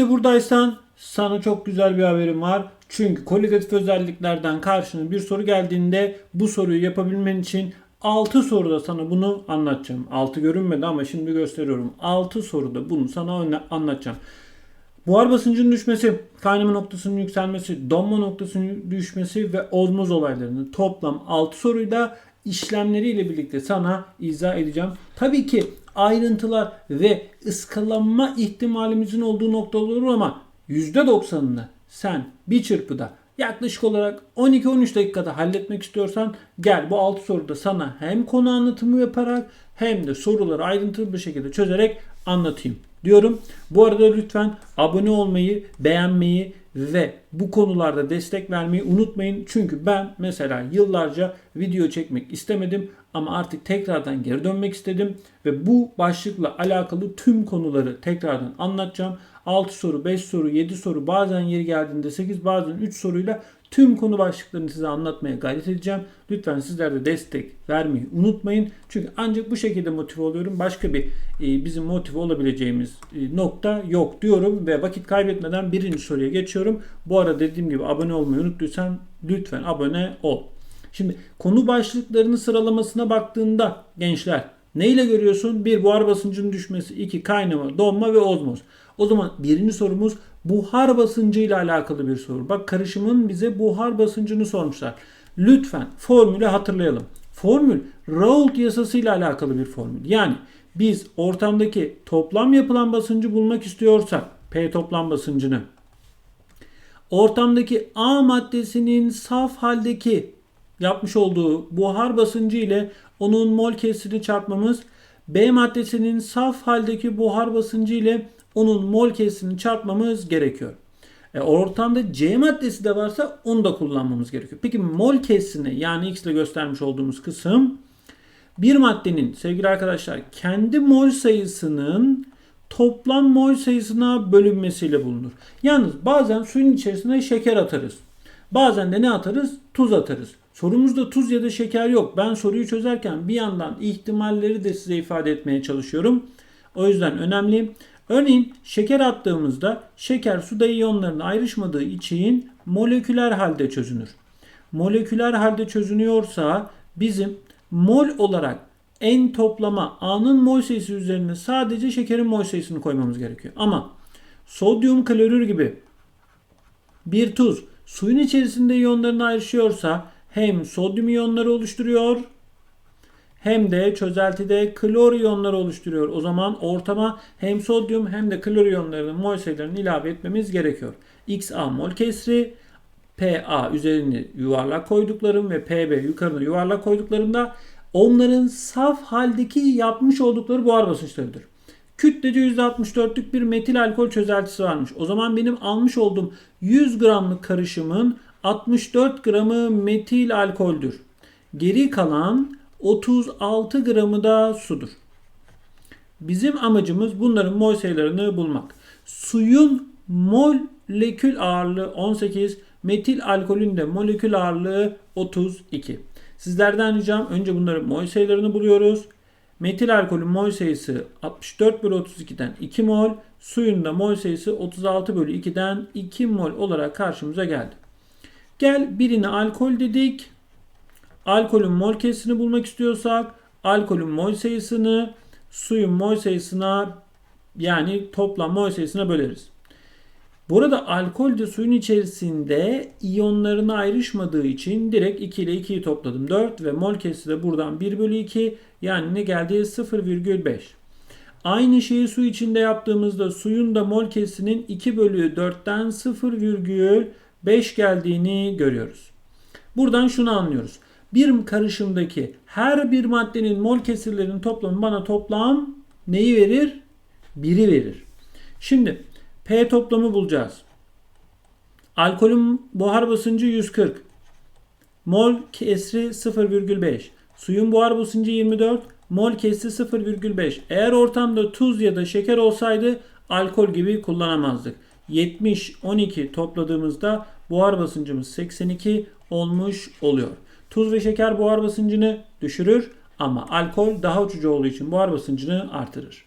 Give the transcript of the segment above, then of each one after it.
İşte buradaysan sana çok güzel bir haberim var. Çünkü kolektif özelliklerden karşına bir soru geldiğinde bu soruyu yapabilmen için 6 soruda sana bunu anlatacağım. 6 görünmedi ama şimdi gösteriyorum. 6 soruda bunu sana anla- anlatacağım. Buhar basıncının düşmesi, kaynama noktasının yükselmesi, donma noktasının düşmesi ve ozmoz olaylarının toplam 6 soruyla işlemleriyle birlikte sana izah edeceğim. Tabii ki ayrıntılar ve ıskalanma ihtimalimizin olduğu noktalar olur ama %90'ını sen bir çırpıda yaklaşık olarak 12-13 dakikada halletmek istiyorsan gel bu 6 soruda sana hem konu anlatımı yaparak hem de soruları ayrıntılı bir şekilde çözerek anlatayım diyorum. Bu arada lütfen abone olmayı, beğenmeyi ve bu konularda destek vermeyi unutmayın. Çünkü ben mesela yıllarca video çekmek istemedim ama artık tekrardan geri dönmek istedim ve bu başlıkla alakalı tüm konuları tekrardan anlatacağım. 6 soru, 5 soru, 7 soru, bazen yeri geldiğinde 8, bazen 3 soruyla tüm konu başlıklarını size anlatmaya gayret edeceğim. Lütfen sizler de destek vermeyi unutmayın. Çünkü ancak bu şekilde motive oluyorum. Başka bir e, bizim motive olabileceğimiz e, nokta yok diyorum ve vakit kaybetmeden birinci soruya geçiyorum. Bu arada dediğim gibi abone olmayı unuttuysan lütfen abone ol. Şimdi konu başlıklarını sıralamasına baktığında gençler neyle görüyorsun? Bir buhar basıncının düşmesi, iki kaynama, donma ve ozmoz. O zaman birinci sorumuz buhar basıncı ile alakalı bir soru. Bak karışımın bize buhar basıncını sormuşlar. Lütfen formülü hatırlayalım. Formül Raoult yasası ile alakalı bir formül. Yani biz ortamdaki toplam yapılan basıncı bulmak istiyorsak P toplam basıncını ortamdaki A maddesinin saf haldeki yapmış olduğu buhar basıncı ile onun mol kesrini çarpmamız B maddesinin saf haldeki buhar basıncı ile onun mol kesrini çarpmamız gerekiyor. E, ortamda C maddesi de varsa onu da kullanmamız gerekiyor. Peki mol kesrini yani X ile göstermiş olduğumuz kısım bir maddenin sevgili arkadaşlar kendi mol sayısının toplam mol sayısına bölünmesiyle bulunur. Yalnız bazen suyun içerisine şeker atarız. Bazen de ne atarız? Tuz atarız. Sorumuzda tuz ya da şeker yok. Ben soruyu çözerken bir yandan ihtimalleri de size ifade etmeye çalışıyorum. O yüzden önemli. Örneğin şeker attığımızda şeker suda iyonlarına ayrışmadığı için moleküler halde çözünür. Moleküler halde çözünüyorsa bizim mol olarak en toplama A'nın mol sayısı üzerine sadece şekerin mol sayısını koymamız gerekiyor. Ama sodyum klorür gibi bir tuz suyun içerisinde iyonlarına ayrışıyorsa hem sodyum iyonları oluşturuyor hem de çözeltide klor iyonları oluşturuyor. O zaman ortama hem sodyum hem de klor iyonlarının mol sayılarını ilave etmemiz gerekiyor. XA mol kesri PA üzerine yuvarlak koyduklarım ve PB yukarına yuvarlak koyduklarımda onların saf haldeki yapmış oldukları buhar basınçlarıdır. Kütlece %64'lük bir metil alkol çözeltisi varmış. O zaman benim almış olduğum 100 gramlık karışımın 64 gramı metil alkoldür. Geri kalan 36 gramı da sudur. Bizim amacımız bunların mol sayılarını bulmak. Suyun molekül ağırlığı 18, metil alkolün de molekül ağırlığı 32. Sizlerden ricam önce bunların mol sayılarını buluyoruz. Metil alkolün mol sayısı 64 bölü 32'den 2 mol. Suyun da mol sayısı 36 bölü 2'den 2 mol olarak karşımıza geldi. Gel birine alkol dedik. Alkolün mol kesrini bulmak istiyorsak alkolün mol sayısını suyun mol sayısına yani toplam mol sayısına böleriz. Burada alkol de suyun içerisinde iyonlarına ayrışmadığı için direkt 2 ile 2'yi topladım. 4 ve mol kesri de buradan 1 bölü 2 yani ne geldi 0,5. Aynı şeyi su içinde yaptığımızda suyun da mol kesinin 2 bölü 4'ten 0,5 geldiğini görüyoruz. Buradan şunu anlıyoruz. Bir karışımdaki her bir maddenin mol kesirlerinin toplamı bana toplam neyi verir? 1'i verir. Şimdi P toplamı bulacağız. Alkolün buhar basıncı 140. Mol kesri 0,5. Suyun buhar basıncı 24. Mol kesri 0,5. Eğer ortamda tuz ya da şeker olsaydı alkol gibi kullanamazdık. 70 12 topladığımızda buhar basıncımız 82 olmuş oluyor. Tuz ve şeker buhar basıncını düşürür ama alkol daha uçucu olduğu için buhar basıncını artırır.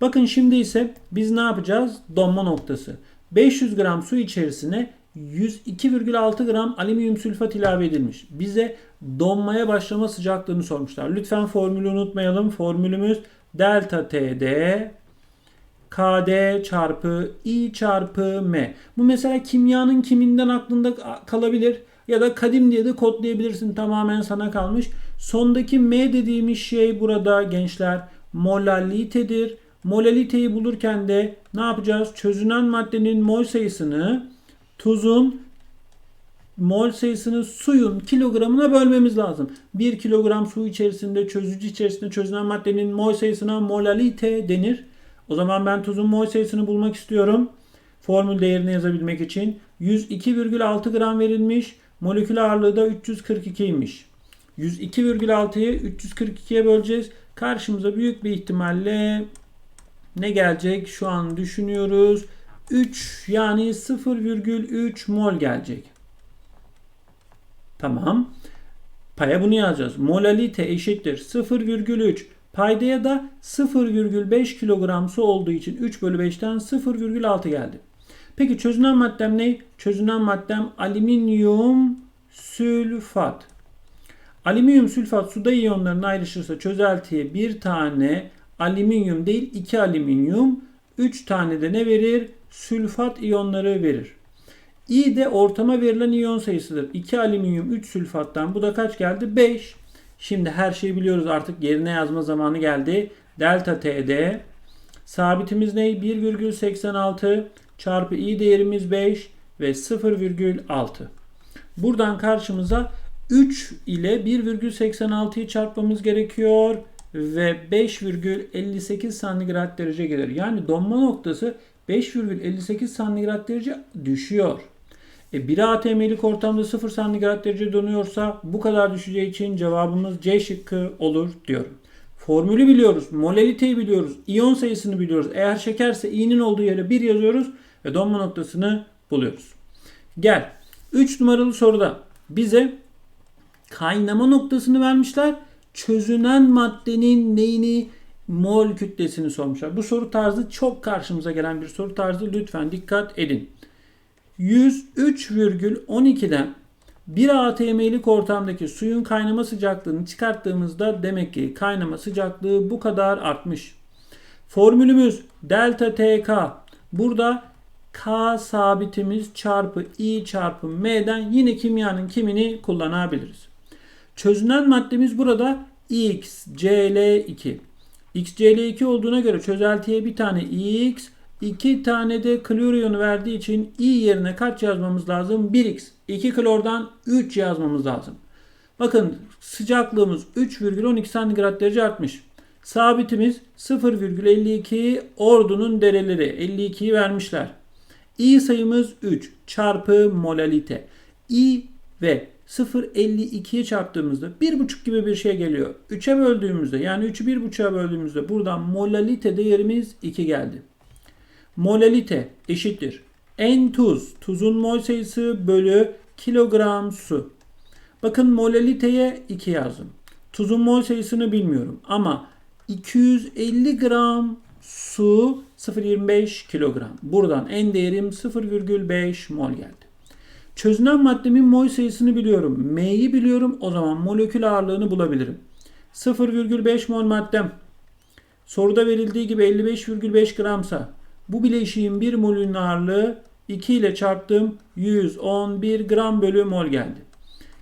Bakın şimdi ise biz ne yapacağız? Donma noktası. 500 gram su içerisine 102,6 gram alüminyum sülfat ilave edilmiş. Bize donmaya başlama sıcaklığını sormuşlar. Lütfen formülü unutmayalım. Formülümüz delta TD KD çarpı I çarpı M. Bu mesela kimyanın kiminden aklında kalabilir ya da kadim diye de kodlayabilirsin. Tamamen sana kalmış. Sondaki M dediğimiz şey burada gençler molalitedir. Molaliteyi bulurken de ne yapacağız? Çözünen maddenin mol sayısını tuzun mol sayısını suyun kilogramına bölmemiz lazım. 1 kilogram su içerisinde çözücü içerisinde çözünen maddenin mol sayısına molalite denir. O zaman ben tuzun mol sayısını bulmak istiyorum. Formül değerini yazabilmek için 102,6 gram verilmiş. Molekül ağırlığı da 342'ymiş. 102,6'yı 342'ye böleceğiz. Karşımıza büyük bir ihtimalle ne gelecek? Şu an düşünüyoruz. 3 yani 0,3 mol gelecek. Tamam. Paya bunu yazacağız. Molalite eşittir 0,3. Paydaya da 0,5 kilogram su olduğu için 3 bölü 5'ten 0,6 geldi. Peki çözünen maddem ne? Çözünen maddem alüminyum sülfat. Alüminyum sülfat suda iyonlarına ayrışırsa çözeltiye bir tane alüminyum değil iki alüminyum 3 tane de ne verir? Sülfat iyonları verir. İ de ortama verilen iyon sayısıdır. 2 alüminyum 3 sülfattan bu da kaç geldi? 5. Şimdi her şeyi biliyoruz artık yerine yazma zamanı geldi. Delta TD sabitimiz ne? 1,86 çarpı i değerimiz 5 ve 0,6. Buradan karşımıza 3 ile 1,86'yı çarpmamız gerekiyor ve 5,58 santigrat derece gelir. Yani donma noktası 5,58 santigrat derece düşüyor. E, 1 atm'lik ortamda 0 santigrat derece donuyorsa bu kadar düşeceği için cevabımız C şıkkı olur diyorum. Formülü biliyoruz, molaliteyi biliyoruz, iyon sayısını biliyoruz. Eğer şekerse i'nin olduğu yere 1 yazıyoruz ve donma noktasını buluyoruz. Gel 3 numaralı soruda bize kaynama noktasını vermişler. Çözünen maddenin neyini mol kütlesini sormuşlar. Bu soru tarzı çok karşımıza gelen bir soru tarzı. Lütfen dikkat edin. 103,12'den 1 atm'lik ortamdaki suyun kaynama sıcaklığını çıkarttığımızda demek ki kaynama sıcaklığı bu kadar artmış. Formülümüz delta TK. Burada K sabitimiz çarpı I çarpı M'den yine kimyanın kimini kullanabiliriz. Çözünen maddemiz burada XCl2. XCl2 olduğuna göre çözeltiye bir tane X, iki tane de klor iyonu verdiği için I yerine kaç yazmamız lazım? 1X. 2 klordan 3 yazmamız lazım. Bakın sıcaklığımız 3,12 santigrat derece artmış. Sabitimiz 0,52 ordunun dereleri 52'yi vermişler. I sayımız 3 çarpı molalite. I ve 0.52'ye çarptığımızda 1.5 gibi bir şey geliyor. 3'e böldüğümüzde yani 3'ü 1.5'a böldüğümüzde buradan molalite değerimiz 2 geldi. Molalite eşittir. En tuz, tuzun mol sayısı bölü kilogram su. Bakın molaliteye 2 yazdım. Tuzun mol sayısını bilmiyorum ama 250 gram su 0.25 kilogram. Buradan en değerim 0,5 mol geldi. Çözünen maddemin mol sayısını biliyorum. M'yi biliyorum. O zaman molekül ağırlığını bulabilirim. 0,5 mol maddem. Soruda verildiği gibi 55,5 gramsa bu bileşiğin 1 molün ağırlığı 2 ile çarptım 111 gram bölü mol geldi.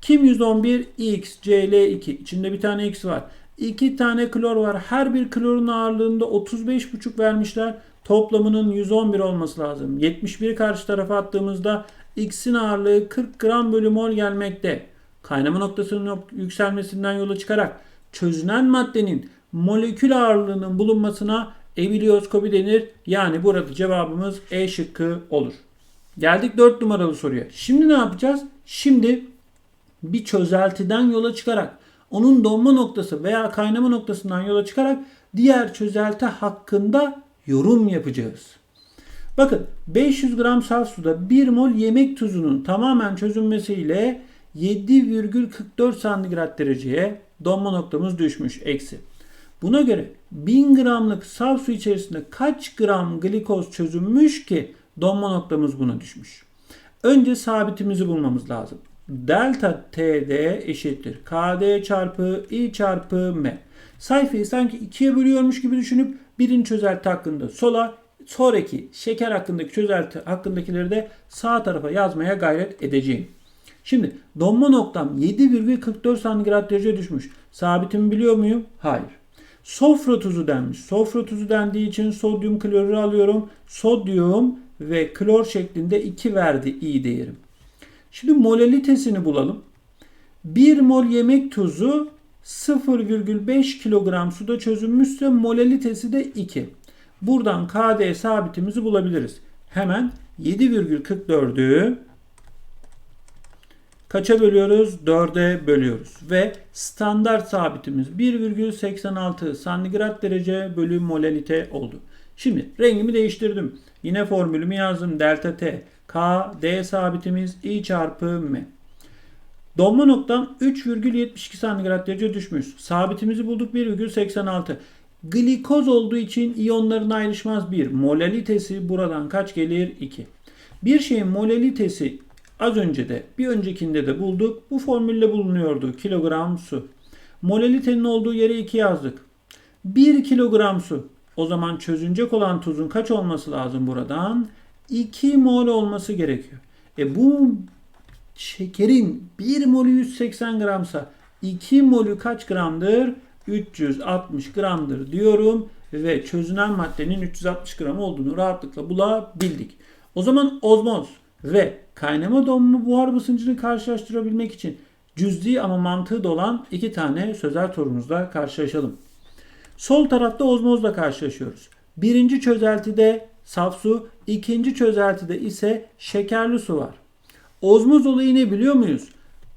Kim 111? X, Cl2. İçinde bir tane X var. 2 tane klor var. Her bir klorun ağırlığında 35,5 vermişler. Toplamının 111 olması lazım. 71 karşı tarafa attığımızda X'in ağırlığı 40 gram bölü mol gelmekte. Kaynama noktasının yükselmesinden yola çıkarak çözünen maddenin molekül ağırlığının bulunmasına ebiliyoskopi denir. Yani burada cevabımız E şıkkı olur. Geldik 4 numaralı soruya. Şimdi ne yapacağız? Şimdi bir çözeltiden yola çıkarak onun donma noktası veya kaynama noktasından yola çıkarak diğer çözelti hakkında yorum yapacağız. Bakın 500 gram saf suda 1 mol yemek tuzunun tamamen çözünmesiyle 7,44 santigrat dereceye donma noktamız düşmüş eksi. Buna göre 1000 gramlık saf su içerisinde kaç gram glikoz çözünmüş ki donma noktamız buna düşmüş. Önce sabitimizi bulmamız lazım. Delta TD eşittir. KD çarpı I çarpı M. Sayfayı sanki ikiye bölüyormuş gibi düşünüp birinci çözelti hakkında sola, sonraki şeker hakkındaki çözelti hakkındakileri de sağ tarafa yazmaya gayret edeceğim. Şimdi donma noktam 7,44 santigrat derece düşmüş. Sabitimi biliyor muyum? Hayır. Sofra tuzu denmiş. Sofra tuzu dendiği için sodyum klorürü alıyorum. Sodyum ve klor şeklinde 2 verdi i değerim. Şimdi molalitesini bulalım. 1 mol yemek tuzu 0,5 kilogram suda çözünmüşse molalitesi de 2. Buradan KD sabitimizi bulabiliriz. Hemen 7,44'ü kaça bölüyoruz? 4'e bölüyoruz. Ve standart sabitimiz 1,86 santigrat derece bölü molalite oldu. Şimdi rengimi değiştirdim. Yine formülümü yazdım. Delta T. K, D sabitimiz I çarpı M. Donma noktam 3,72 santigrat derece düşmüş. Sabitimizi bulduk 1,86. Glikoz olduğu için iyonların ayrışmaz 1. Molalitesi buradan kaç gelir? 2. Bir şeyin molalitesi az önce de bir öncekinde de bulduk. Bu formülle bulunuyordu. Kilogram su. Molalitenin olduğu yere 2 yazdık. 1 kilogram su. O zaman çözünecek olan tuzun kaç olması lazım buradan? 2 mol olması gerekiyor. E bu şekerin 1 molü 180 gramsa 2 molü kaç gramdır? 360 gramdır diyorum ve çözünen maddenin 360 gram olduğunu rahatlıkla bulabildik. O zaman ozmoz ve kaynama donma buhar basıncını karşılaştırabilmek için cüzdi ama mantığı da olan iki tane sözel sorumuzla karşılaşalım. Sol tarafta ozmozla karşılaşıyoruz. Birinci çözeltide saf su, ikinci çözeltide ise şekerli su var. Ozmoz olayı ne biliyor muyuz?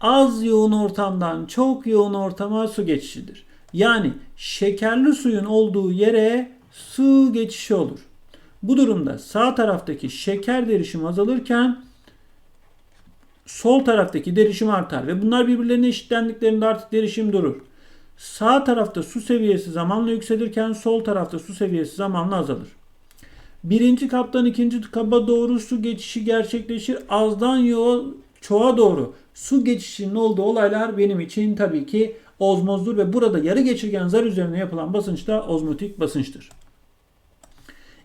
Az yoğun ortamdan çok yoğun ortama su geçişidir. Yani şekerli suyun olduğu yere su geçişi olur. Bu durumda sağ taraftaki şeker derişimi azalırken sol taraftaki derişim artar ve bunlar birbirlerine eşitlendiklerinde artık derişim durur. Sağ tarafta su seviyesi zamanla yükselirken sol tarafta su seviyesi zamanla azalır. Birinci kaptan ikinci kaba doğru su geçişi gerçekleşir. Azdan yoğun çoğa doğru su geçişinin olduğu olaylar benim için tabii ki ozmozdur ve burada yarı geçirgen zar üzerine yapılan basınç da ozmotik basınçtır.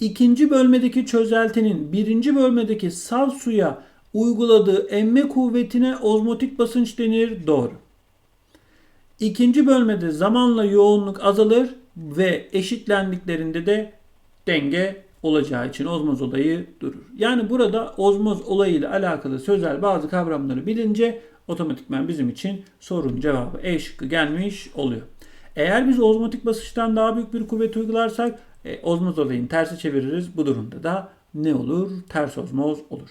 İkinci bölmedeki çözeltinin birinci bölmedeki saf suya uyguladığı emme kuvvetine ozmotik basınç denir. Doğru. İkinci bölmede zamanla yoğunluk azalır ve eşitlendiklerinde de denge olacağı için ozmoz olayı durur. Yani burada ozmoz olayıyla alakalı sözel bazı kavramları bilince otomatikman bizim için sorunun cevabı E şıkkı gelmiş oluyor. Eğer biz ozmotik basınçtan daha büyük bir kuvvet uygularsak e, ozmoz olayını tersi çeviririz. Bu durumda da ne olur? Ters ozmoz olur.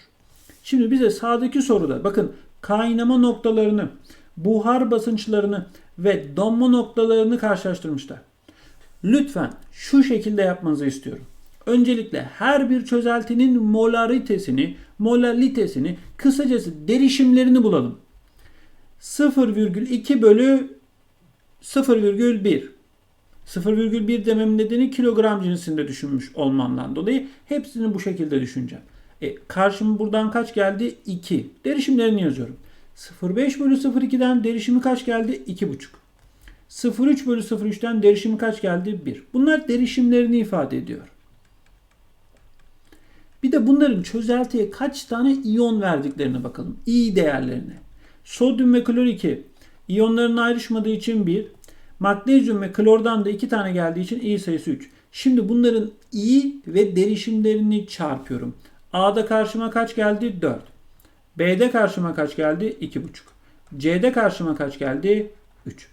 Şimdi bize sağdaki soruda bakın kaynama noktalarını, buhar basınçlarını ve donma noktalarını karşılaştırmışlar. Lütfen şu şekilde yapmanızı istiyorum. Öncelikle her bir çözeltinin molaritesini, molalitesini, kısacası derişimlerini bulalım. 0,2 bölü 0,1. 0,1 dememin nedeni kilogram cinsinde düşünmüş olmamdan dolayı hepsini bu şekilde düşüneceğim. E, karşıma buradan kaç geldi? 2. Derişimlerini yazıyorum. 0,5 bölü 0,2'den derişimi kaç geldi? 2,5. 0,3 bölü 0,3'ten derişimi kaç geldi? 1. Bunlar derişimlerini ifade ediyor. Bir de bunların çözeltiye kaç tane iyon verdiklerine bakalım. İ değerlerine. Sodyum ve klor 2. İyonların ayrışmadığı için 1. Magnezyum ve klordan da 2 tane geldiği için İ sayısı 3. Şimdi bunların İ ve derişimlerini çarpıyorum. A'da karşıma kaç geldi? 4. B'de karşıma kaç geldi? 2,5. C'de karşıma kaç geldi? 3.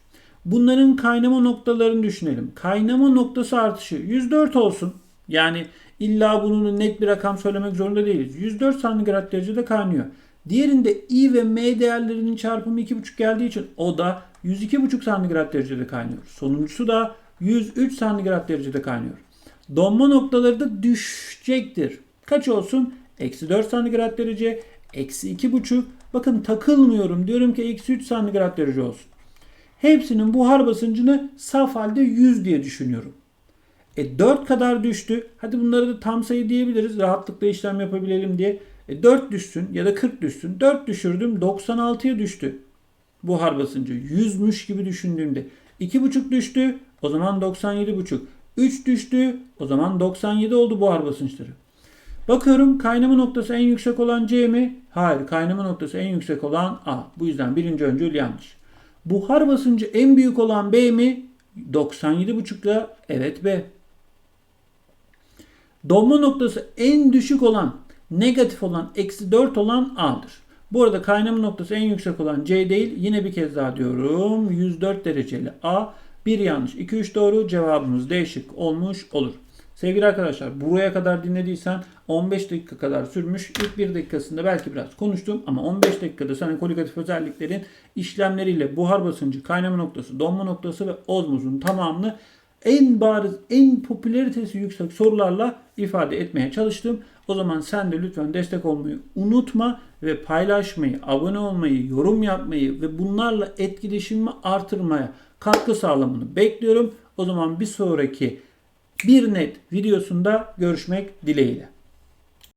Bunların kaynama noktalarını düşünelim. Kaynama noktası artışı 104 olsun. Yani illa bunun net bir rakam söylemek zorunda değiliz. 104 santigrat derecede kaynıyor. Diğerinde I ve M değerlerinin çarpımı 2,5 geldiği için o da 102,5 santigrat derecede kaynıyor. Sonuncusu da 103 santigrat derecede kaynıyor. Donma noktaları da düşecektir. Kaç olsun? Eksi 4 santigrat derece, eksi 2,5. Bakın takılmıyorum. Diyorum ki eksi 3 santigrat derece olsun. Hepsinin buhar basıncını saf halde 100 diye düşünüyorum. E 4 kadar düştü. Hadi bunları da tam sayı diyebiliriz. Rahatlıkla işlem yapabilelim diye. E 4 düşsün ya da 40 düşsün. 4 düşürdüm 96'ya düştü. Buhar basıncı 100'müş gibi düşündüğümde. 2,5 düştü. O zaman 97,5. 3 düştü. O zaman 97 oldu buhar basınçları. Bakıyorum kaynama noktası en yüksek olan C mi? Hayır. Kaynama noktası en yüksek olan A. Bu yüzden birinci öncül yanlış. Buhar basıncı en büyük olan B mi? 97,5 ile evet B. Donma noktası en düşük olan, negatif olan, eksi 4 olan A'dır. Bu arada kaynama noktası en yüksek olan C değil. Yine bir kez daha diyorum. 104 dereceli A. Bir yanlış, 2 3 doğru. Cevabımız D şık olmuş olur. Sevgili arkadaşlar buraya kadar dinlediysen 15 dakika kadar sürmüş. İlk 1 dakikasında belki biraz konuştum ama 15 dakikada sana koligatif özelliklerin işlemleriyle buhar basıncı, kaynama noktası, donma noktası ve ozmozun tamamını en bariz, en popülaritesi yüksek sorularla ifade etmeye çalıştım. O zaman sen de lütfen destek olmayı unutma ve paylaşmayı, abone olmayı, yorum yapmayı ve bunlarla etkileşimimi artırmaya katkı sağlamanı bekliyorum. O zaman bir sonraki bir net videosunda görüşmek dileğiyle.